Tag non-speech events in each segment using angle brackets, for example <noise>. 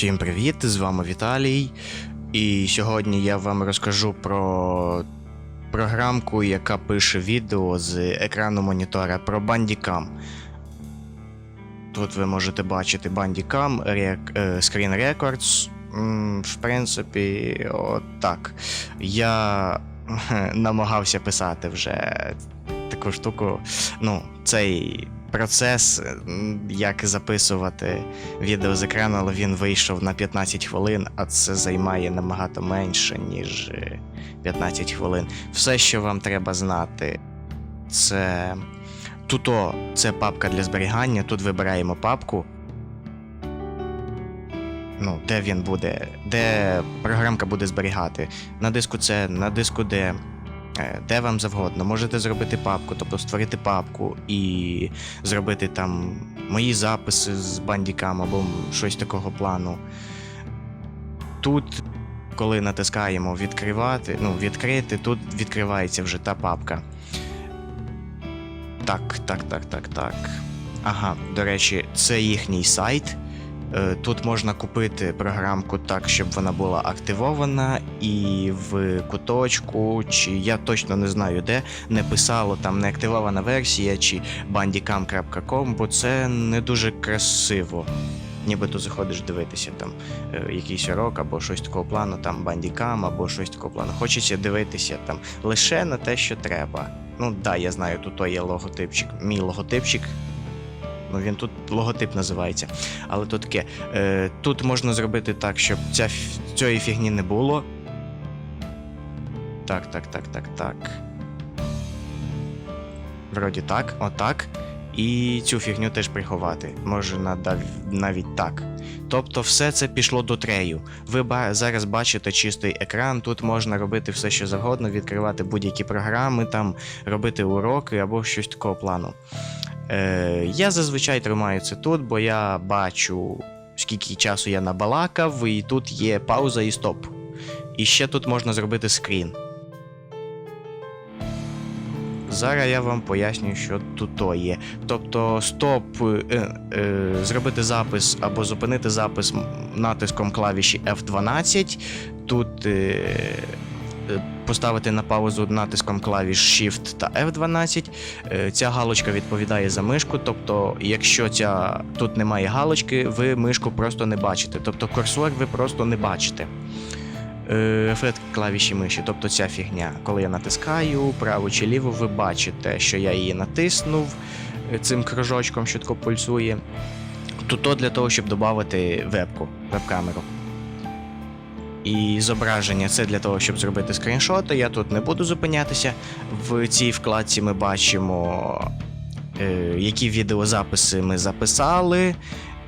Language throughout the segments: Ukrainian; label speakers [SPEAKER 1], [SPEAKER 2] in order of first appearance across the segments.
[SPEAKER 1] Всім привіт! З вами Віталій. І сьогодні я вам розкажу про програмку, яка пише відео з екрану монітора про Bandicam. Тут ви можете бачити Bandicam, е, Screen Records. В принципі, отак. Я <laughs> намагався писати вже таку штуку. Ну, цей процес, як записувати відео з екрану, але він вийшов на 15 хвилин, а це займає набагато менше, ніж е, 15 хвилин. Все, що вам треба знати, це туто це папка для зберігання. Тут вибираємо папку. Ну, де він буде, де програмка буде зберігати. На диску це, на диску де. Е, Де вам завгодно, можете зробити папку, тобто створити папку і зробити там мої записи з бандікам або щось такого плану. Тут, коли натискаємо відкривати, ну, відкрити, тут відкривається вже та папка. Так, так, так, так, так. Ага, до речі, це їхній сайт. Е, Тут можна купити програмку так, щоб вона була активована, і в куточку, чи я точно не знаю де, не писало там неактивована версія чи bandicam.com, бо це не дуже красиво. Нібито заходиш дивитися там е, якийсь урок або щось такого плану, там бандікам або щось такого плану. Хочеться дивитися там лише на те, що треба. Ну да, я знаю, тут є логотипчик, мій логотипчик. Ну він тут логотип називається. Але то таке. Е, тут можна зробити так, щоб ця, цієї фігні не було. Так, так, так, так, так. Вроді так, отак. І цю фігню теж приховати. Може навіть так. Тобто все це пішло до трею. Ви зараз бачите чистий екран, тут можна робити все, що завгодно, відкривати будь-які програми, там, робити уроки або щось такого плану. Е, я зазвичай тримаю це тут, бо я бачу, скільки часу я набалакав, і тут є пауза і стоп. І ще тут можна зробити скрін. Зараз я вам поясню, що тут то є. Тобто, стоп, е, е, зробити запис або зупинити запис натиском клавіші F12. Тут е, е, поставити на паузу натиском клавіш Shift та F12. Е, Ця галочка відповідає за мишку. Тобто, якщо ця тут немає галочки, ви мишку просто не бачите. Тобто курсор ви просто не бачите. Ефект клавіші миші, тобто ця фігня. Коли я натискаю право чи ліво, ви бачите, що я її натиснув е, цим кружочком, що тако пульсує. Тут для того, щоб додати вебку, веб-камеру. І зображення це для того, щоб зробити скріншоти. Я тут не буду зупинятися. В цій вкладці ми бачимо, е, які відеозаписи ми записали,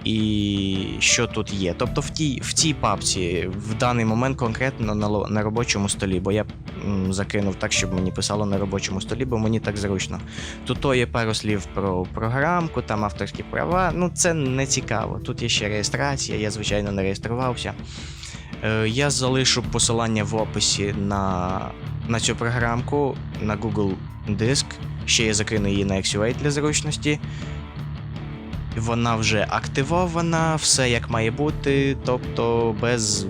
[SPEAKER 1] і що тут є. Тобто в тій, в цій папці в даний момент конкретно на, на робочому столі, бо я м, закинув так, щоб мені писало на робочому столі, бо мені так зручно. Тут то є пару слів про програмку, там авторські права. Ну це не цікаво. Тут є ще реєстрація, я звичайно не реєструвався. Е, Я залишу посилання в описі на, на цю програмку на Google Диск. Ще я закину її на XUA для зручності. Вона вже активована, все як має бути, тобто без.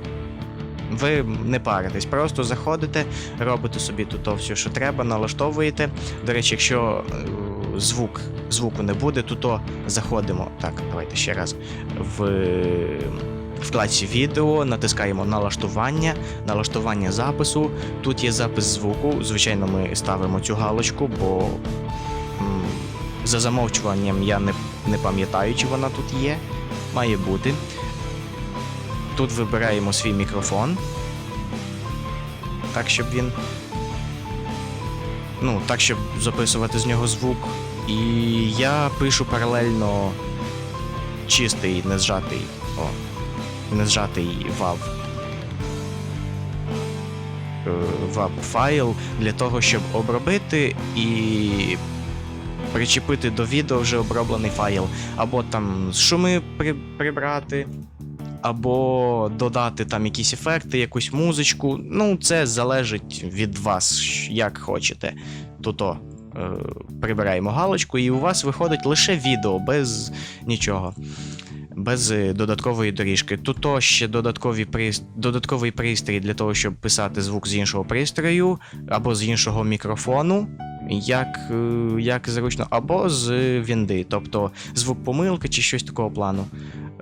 [SPEAKER 1] Ви не паритесь, просто заходите, робите собі тут все, що треба, налаштовуєте. До речі, якщо е, звук, звуку не буде, то заходимо. Так, давайте ще раз. В вкладці відео, натискаємо налаштування, налаштування запису. Тут є запис звуку. Звичайно, ми ставимо цю галочку, бо за замовчуванням я не, не пам'ятаю, чи вона тут є. Має бути. Тут вибираємо свій мікрофон. Так, щоб він. Ну, так, щоб записувати з нього звук. І я пишу паралельно чистий, не зжатий. О, не зжатий WAV. е, WAV файл для того, щоб обробити і причепити до відео вже оброблений файл, або там шуми при, прибрати, або додати там якісь ефекти, якусь музичку. Ну, це залежить від вас, як хочете. Тут-то е, прибираємо галочку, і у вас виходить лише відео без нічого. Без е, додаткової доріжки. Тут ще додаткові прис... додатковий пристрій для того, щоб писати звук з іншого пристрою або з іншого мікрофону. Як, е, як зручно, або з вінди, тобто звук помилки чи щось такого плану.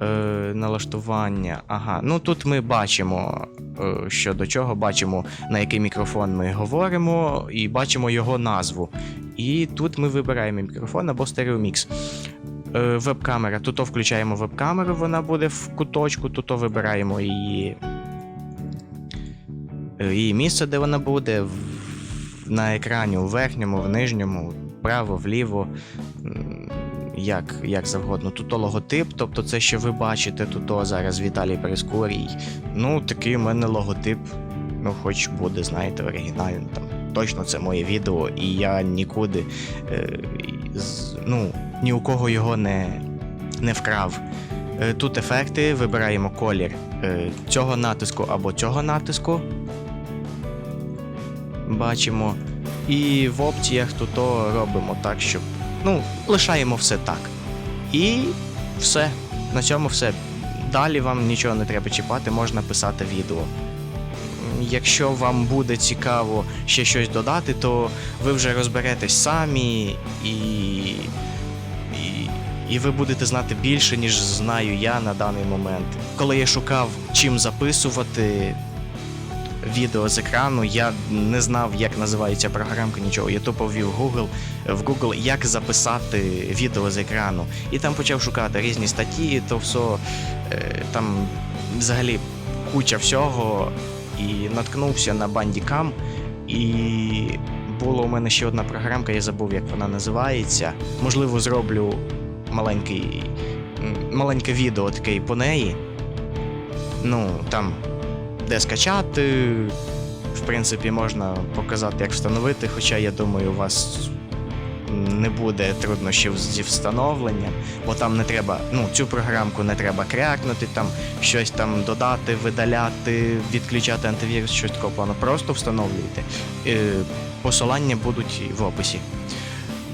[SPEAKER 1] Е, налаштування. Ага, ну тут ми бачимо, е, що до чого, бачимо, на який мікрофон ми говоримо, і бачимо його назву. І тут ми вибираємо мікрофон або стереомікс. Е, веб-камера. Тут включаємо веб-камеру, вона буде в куточку, тут вибираємо її, е, її місце, де вона буде. На екрані у верхньому, в нижньому, вправо, вліво. Як, як завгодно. Тут логотип, тобто це, що ви бачите, тут зараз Віталій Прискорій. Ну, такий у мене логотип. Ну, хоч буде, знаєте, оригінальний. Там, точно це моє відео, і я нікуди е, ну, ні у кого його не, не вкрав. Е, Тут ефекти, вибираємо колір е, цього натиску або цього натиску. Бачимо. І в опціях тут то робимо так, щоб. Ну, лишаємо все так. І все. На цьому все. Далі вам нічого не треба чіпати, можна писати відео. Якщо вам буде цікаво ще щось додати, то ви вже розберетесь самі і, і, і ви будете знати більше, ніж знаю я на даний момент. Коли я шукав, чим записувати відео з екрану, я не знав, як називається програмка, нічого. Я тупо ввів Google, в Google, як записати відео з екрану. І там почав шукати різні статті, то все е, там взагалі куча всього. І наткнувся на Bandicam, і була у мене ще одна програмка, я забув, як вона називається. Можливо, зроблю маленький, маленьке відео таке по неї. Ну, там, де скачати. В принципі, можна показати, як встановити, хоча я думаю, у вас не буде труднощів зі встановленням, бо там не треба, ну, цю програмку не треба крякнути, там щось там додати, видаляти, відключати антивірус, щось такого плану. Просто встановлюйте. Е, Посилання будуть в описі.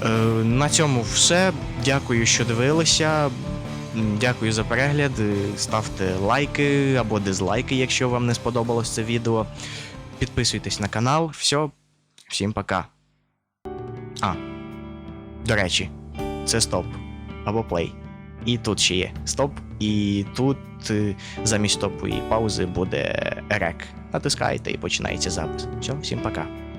[SPEAKER 1] Е, На цьому все. Дякую, що дивилися. Дякую за перегляд. Ставте лайки або дизлайки, якщо вам не сподобалось це відео. Підписуйтесь на канал. Все, всім пока. А, до речі, це стоп або плей. І тут ще є стоп, і тут е, замість стопу і паузи буде рек. Натискаєте і починається запис. Все, всім пока.